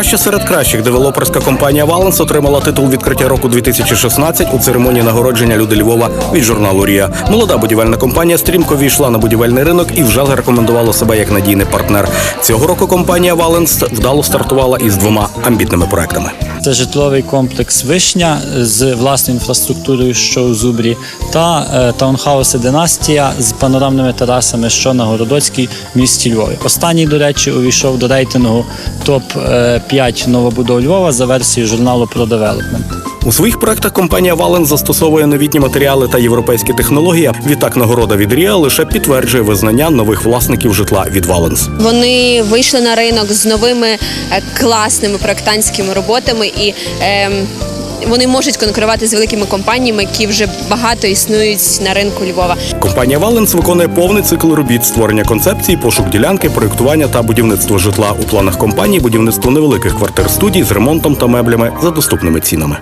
Краща серед кращих девелоперська компанія Валенс отримала титул відкриття року 2016 у церемонії нагородження люди Львова від журналу Рія. Молода будівельна компанія стрімко війшла на будівельний ринок і вже зарекомендувала себе як надійний партнер. Цього року компанія Валенс вдало стартувала із двома амбітними проектами. Це житловий комплекс Вишня з власною інфраструктурою, що у Зубрі, та е, таунхауси Династія з панорамними терасами, що на Городоцькій місті Львові. Останній, до речі, увійшов до рейтингу топ 5 новобудов Львова за версією журналу про девелопмент. У своїх проектах компанія Вален застосовує новітні матеріали та європейські технології. Відтак нагорода від Ріа лише підтверджує визнання нових власників житла від Валенс. Вони вийшли на ринок з новими е, класними проектантськими роботами і. ем, вони можуть конкурувати з великими компаніями, які вже багато існують на ринку Львова. Компанія Валенс виконує повний цикл робіт створення концепції, пошук ділянки, проєктування та будівництво житла у планах компанії, будівництво невеликих квартир студій з ремонтом та меблями за доступними цінами.